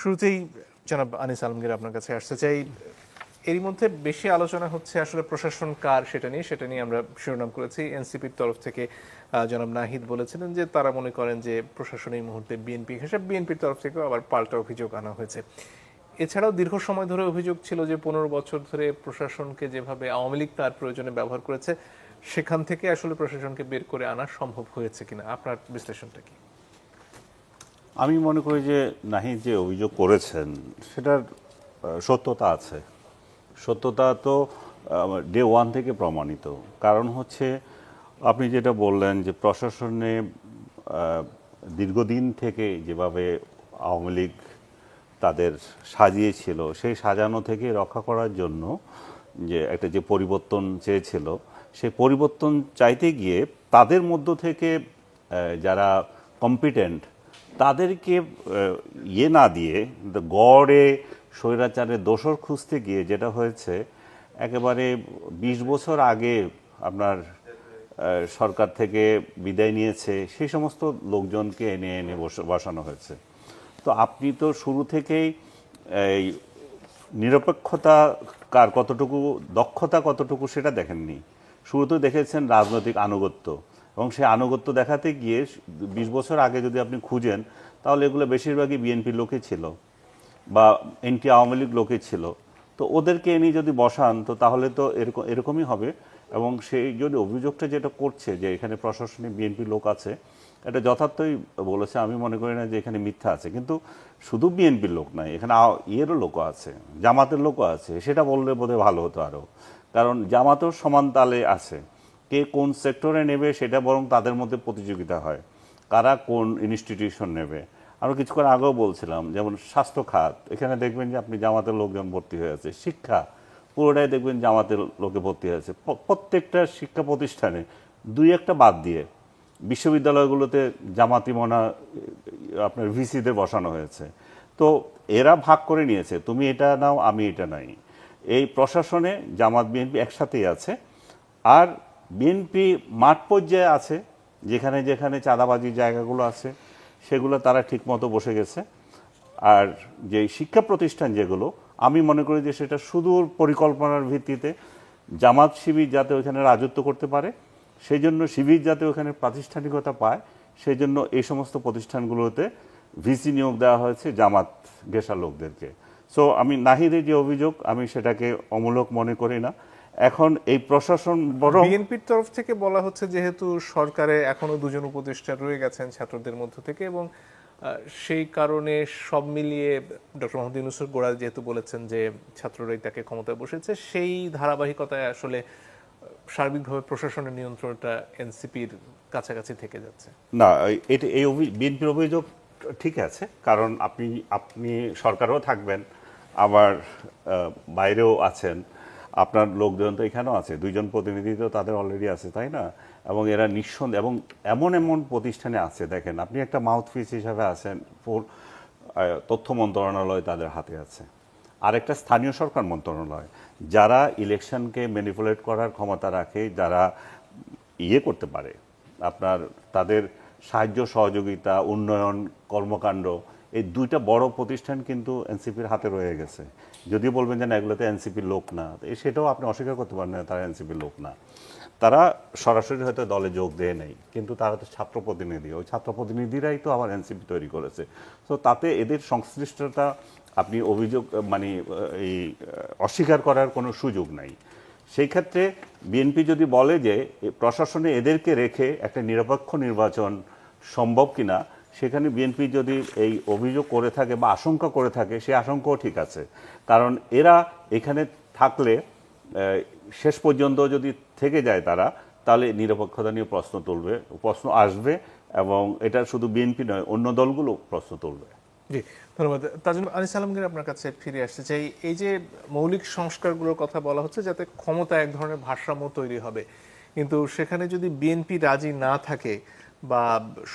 শুরুতেই জনাব আনিস আলমগীর আপনার কাছে আসতে চাই। এরই মধ্যে বেশি আলোচনা হচ্ছে আসলে প্রশাসন কার সেটা নিয়ে সেটা নিয়ে আমরা শিরোনাম করেছি। এনসিপির তরফ থেকে জনাব নাহিদ বলেছিলেন যে তারা মনে করেন যে প্রশাসন এই মুহূর্তে বিএনপি হিসেবে বিএনপির তরফ থেকেও আবার পাল্টা অভিযোগ আনা হয়েছে। এছাড়াও দীর্ঘ সময় ধরে অভিযোগ ছিল যে পনেরো বছর ধরে প্রশাসনকে যেভাবে আওয়ামী লীগ তার প্রয়োজনে ব্যবহার করেছে, সেখান থেকে আসলে প্রশাসনকে বের করে আনা সম্ভব হয়েছে কিনা। আপনার বিশ্লেষণটা কি? আমি মনে করি যে নাহিদ যে অভিযোগ করেছেন, সেটার সত্যতা আছে। সত্যতা তো ডে ওয়ান থেকে প্রমাণিত। কারণ হচ্ছে, আপনি যেটা বললেন যে প্রশাসনে দীর্ঘদিন থেকে যেভাবে আওয়ামী লীগ তাদের সাজিয়েছিল, সেই সাজানো থেকে রক্ষা করার জন্য যে একটা যে পরিবর্তন চেয়েছিল, সেই পরিবর্তন চাইতে গিয়ে তাদের মধ্য থেকে যারা কম্পিটেন্ট তাদেরকে ইয়ে না দিয়ে গড়ে স্বৈরাচারের দোষর খুঁজতে গিয়ে যেটা হয়েছে, একেবারে বিশ বছর আগে আপনার সরকার থেকে বিদায় নিয়েছে, সেই সমস্ত লোকজনকে এনে এনে বস- বসানো হয়েছে। তো আপনি তো শুরু থেকেই, এই নিরপেক্ষতা কার কতটুকু, দক্ষতা কতটুকু সেটা দেখেননি। শুরুতে দেখেছেন রাজনৈতিক আনুগত্য। এবং সেই আনুগত্য দেখাতে গিয়ে বিশ বছর আগে যদি আপনি খুঁজেন, তাহলে এগুলো বেশিরভাগই বিএনপির লোকই ছিল বা এনটি আওয়ামী লীগ লোকে ছিল। তো ওদেরকে এনে যদি বসান, তো তাহলে তো এরকম, এরকমই হবে। এবং সেই যদি অভিযোগটা যেটা করছে যে এখানে প্রশাসনে বিএনপি লোক আছে, এটা যথার্থই বলেছে। আমি মনে করি না যে এখানে মিথ্যা আছে। কিন্তু শুধু বিএনপির লোক নয়, এখানে ইয়েরও লোকও আছে, জামাতের লোকও আছে। সেটা বললে বোধহয় ভালো হতো আরও। কারণ জামাতও সমান তালে আছে। কে কোন সেক্টরে নেবে সেটা বরং তাদের মধ্যে প্রতিযোগিতা হয়। কারা কোন ইনস্টিটিউশন নেবে। আরও কিছুক্ষণ আগেও বলছিলাম, যেমন স্বাস্থ্য খাত। এখানে দেখবেন যে আপনি জামাতের লোকজন ভর্তি হয়ে আছে। শিক্ষা, পুরোটাই দেখবেন জামাতের লোকে ভর্তি হয়েছে প্রত্যেকটা শিক্ষা প্রতিষ্ঠানে দুই একটা বাদ দিয়ে বিশ্ববিদ্যালয়গুলোতে জামাতি মনা আপনার ভিসিতে বসানো হয়েছে। তো এরা ভাগ করে নিয়েছে, তুমি এটা নাও, আমি এটা নাই। এই প্রশাসনে জামাত বিএনপি একসাথেই আছে। আর বিএনপি মাঠ পর্যায়ে আছে, যেখানে যেখানে চাঁদাবাজির জায়গাগুলো আছে, সেগুলো তারা ঠিকমতো বসে গেছে। আর যে শিক্ষা প্রতিষ্ঠান যেগুলো, আমি মনে করি যে সেটা সুদূর পরিকল্পনার ভিত্তিতে জামাত শিবির যাতে ওখানে রাজত্ব করতে পারে সেই জন্য শিবির যাতে ওখানে প্রাতিষ্ঠানিকতা পায় সেই জন্য এই সমস্ত প্রতিষ্ঠানগুলোতে ভিসি নিয়োগ দেওয়া হয়েছে জামাত ঘেঁষা লোকদেরকে। সো আমি নাহিদের যে অভিযোগ, আমি সেটাকে অমূলক মনে করি না। এখন এই প্রশাসন বড় বিএনপির তরফ থেকে বলা হচ্ছে যেহেতু সরকারে এখনও দুজন উপদেষ্টা রয়ে গেছেন ছাত্রদের মধ্য থেকে এবং সেই কারণে সব মিলিয়ে ডক্টর মোহাম্মদ ইউনুসুর গোড়াল যেহেতু বলেছেন যে ছাত্ররাই তাকে ক্ষমতায় বসেছে সেই ধারাবাহিকতায় আসলে সার্বিকভাবে প্রশাসনের নিয়ন্ত্রণটা এনসিপির কাছাকাছি থেকে যাচ্ছে। না এটা এই বিএনপির অভিযোগ ঠিক আছে কারণ আপনি আপনি সরকারও থাকবেন আবার বাইরেও আছেন। আপনার লোকজন তো এখানেও আছে, দুইজন প্রতিনিধি তো তাদের অলরেডি আছে, তাই না? এবং এরা নিঃসন্দেহ, এবং এমন এমন প্রতিষ্ঠানে আছে, দেখেন, আপনি একটা মাউথপিস হিসাবে আছেন ফোর- তথ্য মন্ত্রণালয় তাদের হাতে আছে। আরেকটা স্থানীয় সরকার মন্ত্রণালয়, যারা ইলেকশনকে ম্যানিপুলেট করার ক্ষমতা রাখে, যারা ইয়ে করতে পারে, আপনার তাদের সাহায্য, সহযোগিতা, উন্নয়ন, কর্মকাণ্ড, এই দুইটা বড় প্রতিষ্ঠান কিন্তু এনসিপির হাতে রয়ে গেছে। যদিও বলবেন যে না, এগুলোতে এনসিপির লোক না সেটাও আপনি অস্বীকার করতে পারেন না, তারা এনসিপির লোক না। তারা সরাসরি হয়তো দলে যোগ দেয় নেই, কিন্তু তারা তো ছাত্র প্রতিনিধি, ওই ছাত্র প্রতিনিধিরাই তো আবার এনসিপি তৈরি করেছে। তো তাতে এদের সংশ্লিষ্টতা আপনি অভিযোগ মানে এই, অস্বীকার করার কোনো সুযোগ নাই। সেই ক্ষেত্রে বিএনপি যদি বলে যে প্রশাসনে এদেরকে রেখে একটা নিরপেক্ষ নির্বাচন সম্ভব কিনা সেখানে বিএনপি যদি এই অভিযোগ করে থাকে বা আশঙ্কা করে থাকে, সে আশঙ্কাও ঠিক আছে। কারণ এরা এখানে থাকলে শেষ পর্যন্ত যদি থেকে যায় তারা, তাহলে নিরপেক্ষতা নিয়ে প্রশ্ন তুলবে, প্রশ্ন আসবে এবং এটা শুধু বিএনপি নয়, অন্য দলগুলো প্রশ্ন তুলবে। জি, ধন্যবাদ। তাজুল আনিস আলমগীর আপনার কাছে ফিরে আসতে চাই। এই যে মৌলিক সংস্কারগুলোর কথা বলা হচ্ছে, যাতে ক্ষমতা এক ধরনের ভারসাম্য তৈরি হবে। কিন্তু সেখানে যদি বিএনপি রাজি না থাকে বা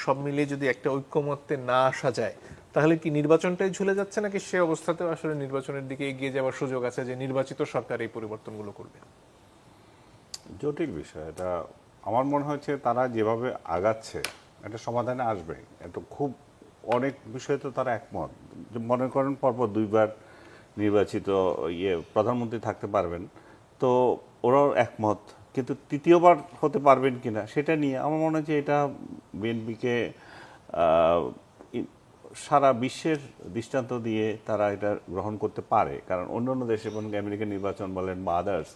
সব মিলিয়ে যদি একটা ঐক্যমত্যে না আসা যায়, তাহলে কি নির্বাচনটাই ঝুলে যাচ্ছে নাকি সে অবস্থাতেও আসলে নির্বাচনের দিকে এগিয়ে যাওয়ার সুযোগ আছে যে নির্বাচিত সরকার এই পরিবর্তনগুলো করবে? জটিল বিষয় এটা। আমার মনে হচ্ছে তারা যেভাবে আগাচ্ছে একটা সমাধানে আসবে এটা খুব অনেক বিষয়ে তো তারা একমত। মনে করেন পরপর দুইবার নির্বাচিত ইয়ে প্রধানমন্ত্রী থাকতে পারবেন, তো ওরাও একমত কিন্তু তৃতীয়বার হতে পারবেন কিনা সেটা নিয়ে আমার মনে হয় যে এটা বিএনপিকে সারা বিশ্বের দৃষ্টান্ত দিয়ে তারা এটা গ্রহণ করতে পারে। কারণ অন্য অন্য দেশে যেমন আমেরিকান নির্বাচন বলেন বা আদার্স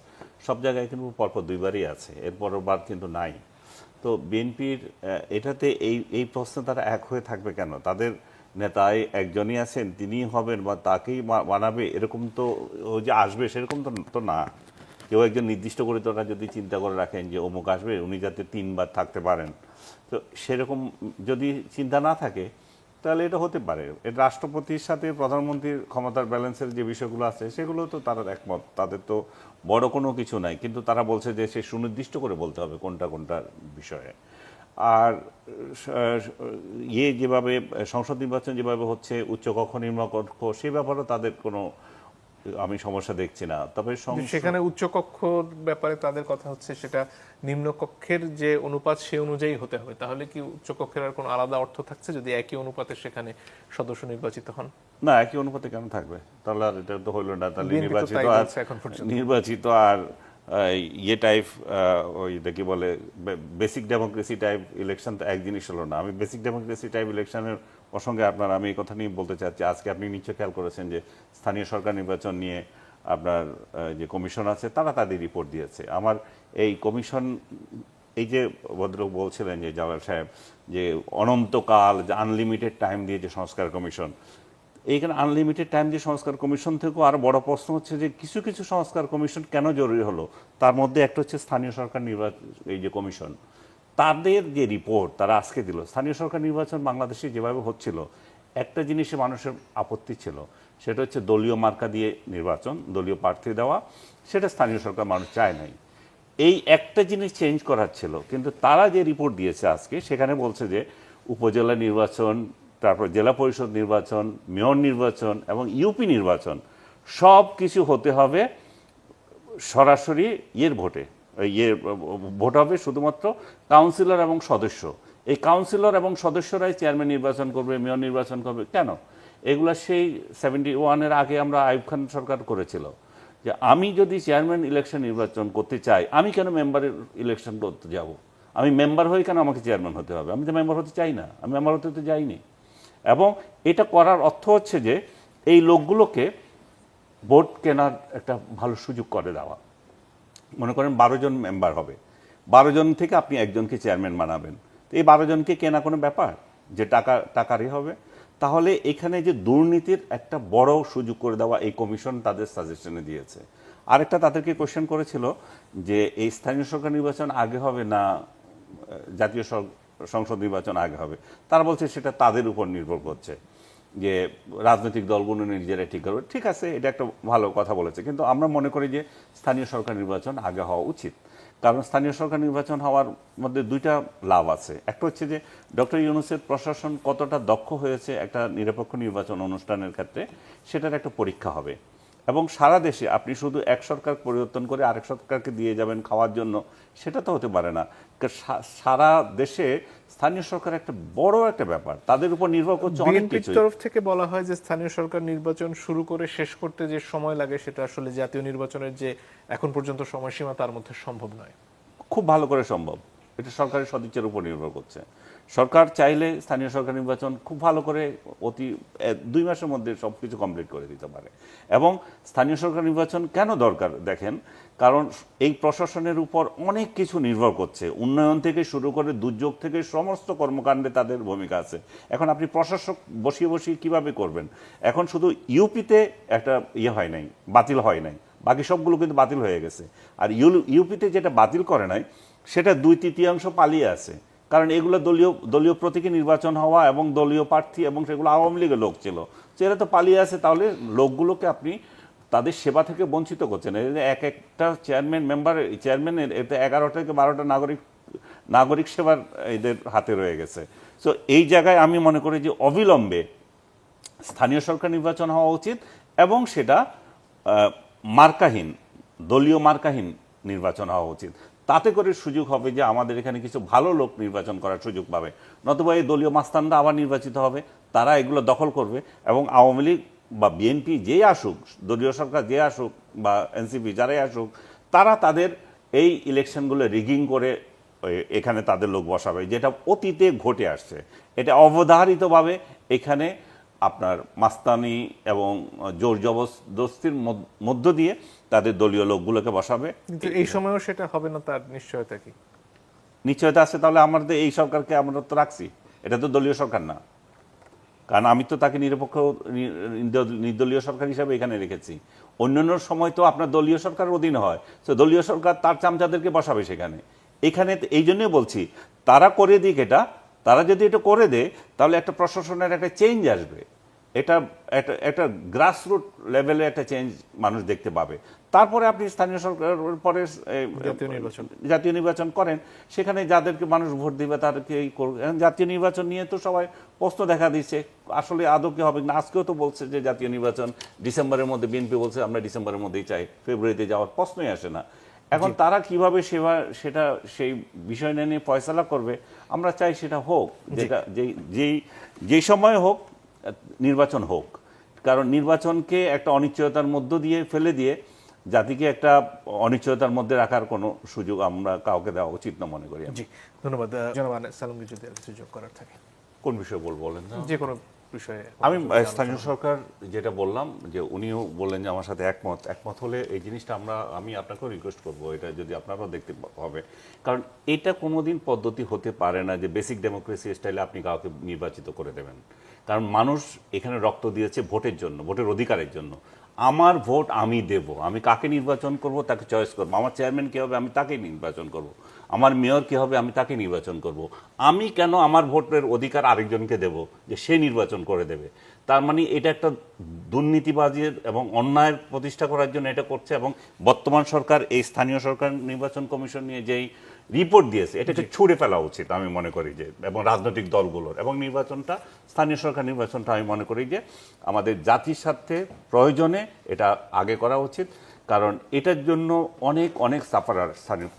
সব জায়গায় কিন্তু পরপর দুইবারই আছে এর পরের বার কিন্তু নাই। তো বিএনপির এটাতে এই এই প্রশ্নে তারা এক হয়ে থাকবে কেন? তাদের নেতায় একজনই আছেন তিনি হবেন বা তাকেই বানাবে এরকম তো যে আসবে সেরকম তো না। কেউ একজন নির্দিষ্ট করে তোরা যদি চিন্তা করে রাখেন যে অমুক আসবে, উনি যাতে তিনবার থাকতে পারেন। তো সেরকম যদি চিন্তা না থাকে, তাহলে এটা হতে পারে। এটা রাষ্ট্রপতির সাথে প্রধানমন্ত্রীর ক্ষমতার ব্যালেন্সের যে বিষয়গুলো আছে, সেগুলো তো তারা একমত। তাদের তো বড় কোনো কিছু নাই। কিন্তু তারা বলছে যে সে সুনির্দিষ্ট করে বলতে হবে কোনটা কোনটা বিষয়ে। আর ইয়ে যেভাবে সংসদ নির্বাচন যেভাবে হচ্ছে উচ্চকক্ষ নিম্নকক্ষ সে ব্যাপারেও তাদের কোনো আমি সমস্যা দেখছি না। তবে সেখানে উচ্চকক্ষর ব্যাপারে তাদের কথা হচ্ছে সেটা নিম্নকক্ষের যে অনুপাত সে অনুযায়ী হতে হবে। তাহলে কি উচ্চকক্ষের আর কোনো আলাদা অর্থ থাকছে যদি একই অনুপাতে সেখানে সদস্য নির্বাচিত হন? না একই অনুপাতে কেন থাকবে? তাহলে আর এটা তো হইল না। তাহলে নির্বাচিত আর। নির্বাচিত আর ইয়ে টাইপ ওই কি বলে বেসিক ডেমোক্রেসি টাইপ ইলেকশন তো এক জিনিস হলো না। আমি বেসিক ডেমোক্রেসি টাইপ ইলেকশনের প্রসঙ্গে আপনার আমি এই কথা নিয়ে বলতে চাচ্ছি, আজকে আপনি নিশ্চয় খেয়াল করেছেন যে স্থানীয় সরকার নির্বাচন নিয়ে আপনার যে কমিশন আছে, তারা তাদের রিপোর্ট দিয়েছে। আমার এই কমিশন, এই যে ভদ্রলোক বলছিলেন যে জাওয়াল সাহেব, যে অনন্তকাল যে আনলিমিটেড টাইম দিয়ে যে সংস্কার কমিশন, এইখানে আনলিমিটেড টাইম দিয়ে সংস্কার কমিশন থেকেও আরও বড় প্রশ্ন হচ্ছে যে কিছু কিছু সংস্কার কমিশন কেন জরুরি হলো? তার মধ্যে একটা হচ্ছে স্থানীয় সরকার নির্বাচন, এই যে কমিশন তাদের যে রিপোর্ট তারা আজকে দিল, স্থানীয় সরকার নির্বাচন বাংলাদেশে যেভাবে হচ্ছিল, একটা জিনিসে মানুষের আপত্তি ছিল, সেটা হচ্ছে দলীয় মার্কা দিয়ে নির্বাচন, দলীয় প্রার্থী দেওয়া, সেটা স্থানীয় সরকার মানুষ চায় নাই। এই একটা জিনিস চেঞ্জ করার ছিল, কিন্তু তারা যে রিপোর্ট দিয়েছে আজকে, সেখানে বলছে যে উপজেলা নির্বাচন, তারপর জেলা পরিষদ নির্বাচন, মেয়র নির্বাচন এবং ইউপি নির্বাচন সব কিছু হতে হবে সরাসরি ইয়ের ভোটে। ইয়ে ভোট হবে শুধুমাত্র কাউন্সিলর এবং সদস্য। এই কাউন্সিলর এবং সদস্যরাই চেয়ারম্যান নির্বাচন করবে, মেয়র নির্বাচন করবে, কেন? এগুলা সেই সেভেন্টি ওয়ানের আগে আমরা আইব খান সরকার করেছিল যে আমি যদি চেয়ারম্যান ইলেকশন নির্বাচন করতে চাই, আমি কেন মেম্বারের ইলেকশন করতে যাব? আমি মেম্বার হয়ে কেন আমাকে চেয়ারম্যান হতে হবে? আমি তো মেম্বার হতে চাই না, আমি মেম্বার হতে তো যাইনি। এবং এটা করার অর্থ হচ্ছে যে এই লোকগুলোকে ভোট কেনার একটা ভালো সুযোগ করে দেওয়া। মনে করেন বারো জন মেম্বার হবে। বারো জন থেকে আপনি একজনকে চেয়ারম্যান বানাবেন। তো এই বারো জনকে কেনা কোনো ব্যাপার? যে টাকা, টাকারই হবে। তাহলে এখানে যে দুর্নীতির একটা বড় সুযোগ করে দেওয়া এই কমিশন তাদের সাজেশনে দিয়েছে। আরেকটা তাদেরকে কোশ্চেন করেছিল যে এই স্থানীয় সরকার নির্বাচন আগে হবে না, জাতীয় সংসদ নির্বাচন আগে হবে? তারা বলছে সেটা তাদের উপর নির্ভর করছে। যে রাজনৈতিক দলগুলো নিজেরা ঠিক করবে, ঠিক আছে, এটা একটা ভালো কথা বলেছে। কিন্তু আমরা মনে করি যে স্থানীয় সরকার নির্বাচন আগে হওয়া উচিত। কারণ স্থানীয় সরকার নির্বাচন হওয়ার মধ্যে দুইটা লাভ আছে। একটা হচ্ছে যে ডক্টর ইউনুসের প্রশাসন কতটা দক্ষ হয়েছে একটা নিরপেক্ষ নির্বাচন অনুষ্ঠানের ক্ষেত্রে, সেটার একটা পরীক্ষা হবে। এবং সারা দেশে আপনি শুধু এক সরকার পরিবর্তন করে আরেক সরকারকে দিয়ে যাবেন খাওয়ার জন্য সেটা তো হতে পারে না। সারা দেশে স্থানীয় সরকার একটা বড় একটা ব্যাপার। তাদের উপর নির্ভর করছে অনেক কিছু তরফ থেকে বলা হয় যে স্থানীয় সরকার নির্বাচন শুরু করে শেষ করতে যে সময় লাগে সেটা আসলে জাতীয় নির্বাচনের যে এখন পর্যন্ত সময়সীমা তার মধ্যে সম্ভব নয়। খুব ভালো করে সম্ভব। এটা সরকারের সদিচ্ছার উপর নির্ভর করছে। সরকার চাইলে স্থানীয় সরকার নির্বাচন খুব ভালো করে অতি দুই মাসের মধ্যে সব কিছু কমপ্লিট করে দিতে পারে। এবং স্থানীয় সরকার নির্বাচন কেন দরকার দেখেন? কারণ এই প্রশাসনের উপর অনেক কিছু নির্ভর করছে। উন্নয়ন থেকে শুরু করে দুর্যোগ থেকে সমস্ত কর্মকাণ্ডে তাদের ভূমিকা আছে। এখন আপনি প্রশাসক বসিয়ে বসিয়ে কীভাবে করবেন? এখন শুধু ইউপিতে একটা ইয়ে হয় নাই, বাতিল হয় নাই। বাকি সবগুলো কিন্তু বাতিল হয়ে গেছে। আর ইউ- ইউপিতে যেটা বাতিল করে নাই সেটা দুই তৃতীয়াংশ পালিয়ে আছে। কারণ এগুলো দলীয় দলীয় প্রতীকে নির্বাচন হওয়া এবং দলীয় প্রার্থী এবং সেগুলো আওয়ামী লীগের লোক ছিল। এরা তো পালিয়ে আছে, তাহলে লোকগুলোকে আপনি তাদের সেবা থেকে বঞ্চিত করছেন। এক একটা চেয়ারম্যান মেম্বার চেয়ারম্যানের এতে এগারোটা থেকে বারোটা নাগরিক নাগরিক সেবার এদের হাতে রয়ে গেছে। তো এই জায়গায় আমি মনে করি যে অবিলম্বে স্থানীয় সরকার নির্বাচন হওয়া উচিত এবং সেটা মার্কাহীন, দলীয় মার্কাহীন নির্বাচন হওয়া উচিত। তাতে করে সুযোগ হবে যে আমাদের এখানে কিছু ভালো লোক নির্বাচন করার সুযোগ পাবে। নতুবা এই দলীয় মাস্তানরা আবার নির্বাচিত হবে, তারা এগুলো দখল করবে এবং আওয়ামী লীগ বা বিএনপি যেই আসুক, দলীয় সরকার যে আসুক বা এনসিপি যারাই আসুক, তারা তাদের এই ইলেকশনগুলো রিগিং করে এখানে তাদের লোক বসাবে, যেটা অতীতে ঘটে আসছে। এটা অবধারিতভাবে এখানে আপনার মাস্তানি এবং জোর জবরদস্তির মধ্য- দিয়ে তাদের দলীয় লোকগুলোকে বসাবে। কিন্তু এই সময়ও সেটা হবে না তার নিশ্চয়তা কি? নিশ্চয়তা আছে তাহলে আমাদের এই সরকারকে আমরা তো রাখছি। এটা তো দলীয় সরকার না। কারণ আমি তো তাকে নিরপেক্ষ নির্দলীয় সরকার হিসাবে এখানে রেখেছি। অন্যান্য সময় তো আপনার দলীয় সরকার অধীন হয়। তো দলীয় সরকার তার চামচাদেরকে বসাবে সেখানে। এখানে এই জন্যই বলছি তারা করে দিক এটা তারা যদি এটা করে দেয় তাহলে একটা প্রশাসনের একটা চেঞ্জ আসবে। এটা একটা একটা গ্রাসরুট লেভেলে একটা চেঞ্জ মানুষ দেখতে পাবে। তারপরে আপনি স্থানীয় সরকারের পরে জাতীয় নির্বাচন। জাতীয় নির্বাচন করেন সেখানে যাদেরকে মানুষ ভোট দিবে তাদেরকে এই করবে জাতীয় নির্বাচন নিয়ে তো সবাই প্রশ্ন দেখা দিচ্ছে আসলে আদৌ কি হবে? না আজকেও তো বলছে যে জাতীয় নির্বাচন ডিসেম্বরের মধ্যে বিএনপি বলছে আমরা ডিসেম্বরের মধ্যেই চাই ফেব্রুয়ারিতে যাওয়ার প্রশ্নই আসে না। এখন তারা কীভাবে সেবা সেটা সেই বিষয় নিয়ে ফয়সলা করবে আমরা চাই সেটা হোক যেটা যেই যেই সময় হোক নির্বাচন হোক। কারণ নির্বাচনকে একটা অনিশ্চয়তার মধ্য দিয়ে ফেলে দিয়ে জাতিকে একটা অনিশ্চয়তার মধ্যে রাখার কোনো সুযোগ আমরা কাউকে দেওয়া উচিত না মনে করি। জি ধন্যবাদ যদি আর কিছু যোগ করার থাকে। কোন বিষয়ে বলব বলেন যে কোনো বিষয়ে আমি স্থানীয় সরকার যেটা বললাম যে উনিও বললেন যে আমার সাথে একমত। একমত হলে এই জিনিসটা আমরা আমি আপনাকেও রিকোয়েস্ট করব এটা যদি আপনারাও দেখতে হবে কারণ এটা কোনোদিন পদ্ধতি হতে পারে না যে বেসিক ডেমোক্রেসি স্টাইলে আপনি কাউকে নির্বাচিত করে দেবেন। কারণ মানুষ এখানে রক্ত দিয়েছে ভোটের জন্য ভোটের অধিকারের জন্য। আমার ভোট আমি দেব। আমি কাকে নির্বাচন করব, তাকে চয়েস করব। আমার চেয়ারম্যান কী হবে, আমি তাকেই নির্বাচন করব। আমার মেয়র কী হবে, আমি তাকে নির্বাচন করব। আমি কেন আমার ভোটের অধিকার আরেকজনকে দেব, যে সে নির্বাচন করে দেবে? তার মানে এটা একটা দুর্নীতিবাজের এবং অন্যায়ের প্রতিষ্ঠা করার জন্য এটা করছে এবং বর্তমান সরকার, এই স্থানীয় সরকার নির্বাচন কমিশন নিয়ে যেই রিপোর্ট দিয়েছে। এটাকে ছুড়ে ফেলা উচিত আমি মনে করি যে এবং রাজনৈতিক দলগুলোর। এবং নির্বাচনটা স্থানীয় সরকার নির্বাচনটা আমি মনে করি যে আমাদের জাতির স্বার্থে প্রয়োজনে এটা আগে করা উচিত। কারণ এটার জন্য অনেক অনেক সাফারার স্থানীয়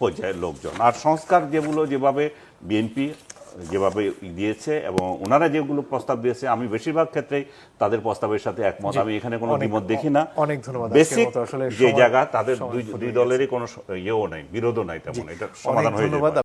পর্যায়ের লোকজন। আর সংস্কার যেগুলো যেভাবে বিএনপি যেভাবে দিয়েছে এবং ওনারা যেগুলো প্রস্তাব দিয়েছে আমি বেশিরভাগ ক্ষেত্রে তাদের প্রস্তাবের সাথে একমত। আমি এখানে কোনো বিমত দ্বিমত দেখি না। অনেক ধন্যবাদ। বেসিক আসলে যে জায়গা তাদের দুই দলেরই কোনো ইয়েও নাই বিরোধও নাই তেমন। এটা সমাধান হয়ে যাবে